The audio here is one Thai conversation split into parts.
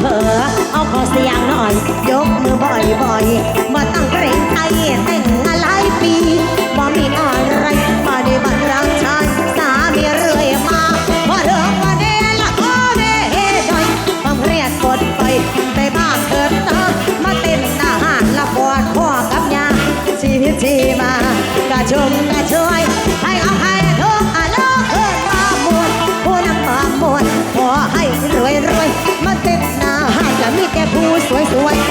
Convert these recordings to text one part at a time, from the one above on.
เผลอเอาขอเสียงหน่อย ยกมือบ่อยๆมาตั้งเกรงใจแต่งงานหลายปีบ่มีอะไรมาในบันรังชายสามีเรื่อยมาพอเรื่องวันนี้ละโอ้เด้เฮ้ดอยความเครียดกดไปได้บ้างเถิดนมาเต้นหน้าห้านละปวดข้อกับยาชีวิตชีมากระชุมกระชวยให้เอาให้ทุกอาโลกเอินมามวลผู้นำมามวลขอให้รวยรวยมาเต้น แต่ผู้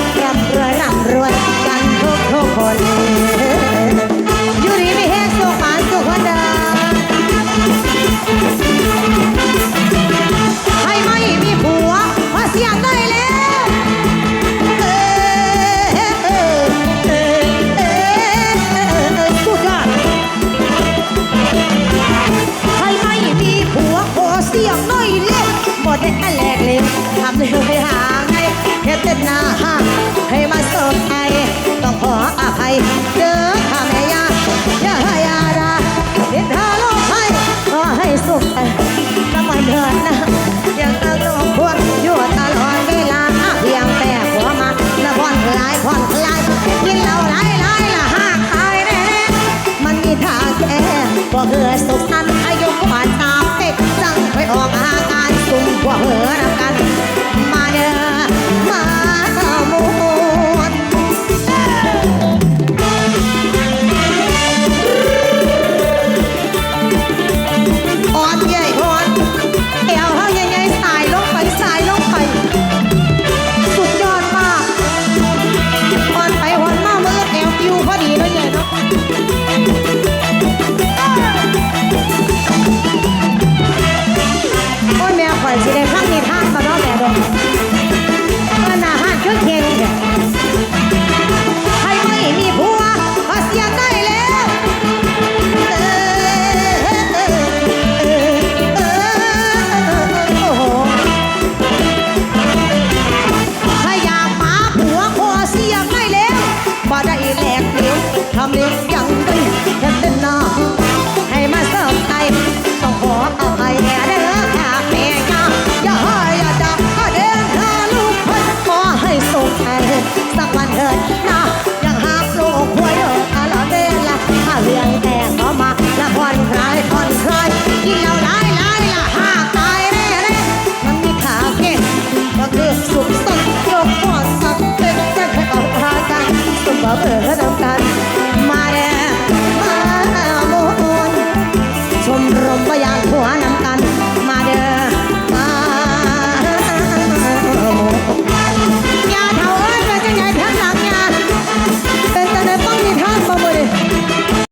เด้อข้าแม่ยาอย่าให้ยาดาเด็ดหาโลกให้ขอให้สุขใจน้ำมันเดือนนะยังตะลงควรอยู่ตลอดเวลาเพียงแต่หัวมาละผ่อนคลายผ่อนคลายกินเหล้าหลายหลายละห้าตายแน่มันมีทางแก้บ่เหือสุขสันต์อายุกว่าตา เหลวทำเลี้ยงยังได้แค่เต้นหน้าให้มาเสิร์ฟไก่ต้องขออภัยแน่เด้อค่ะแม่ย่าอย่าให้อย่าจับก็เดินหาลูกเพิ่นขอให้สุขแทนสักวันเถิดนะ อน้ำตาล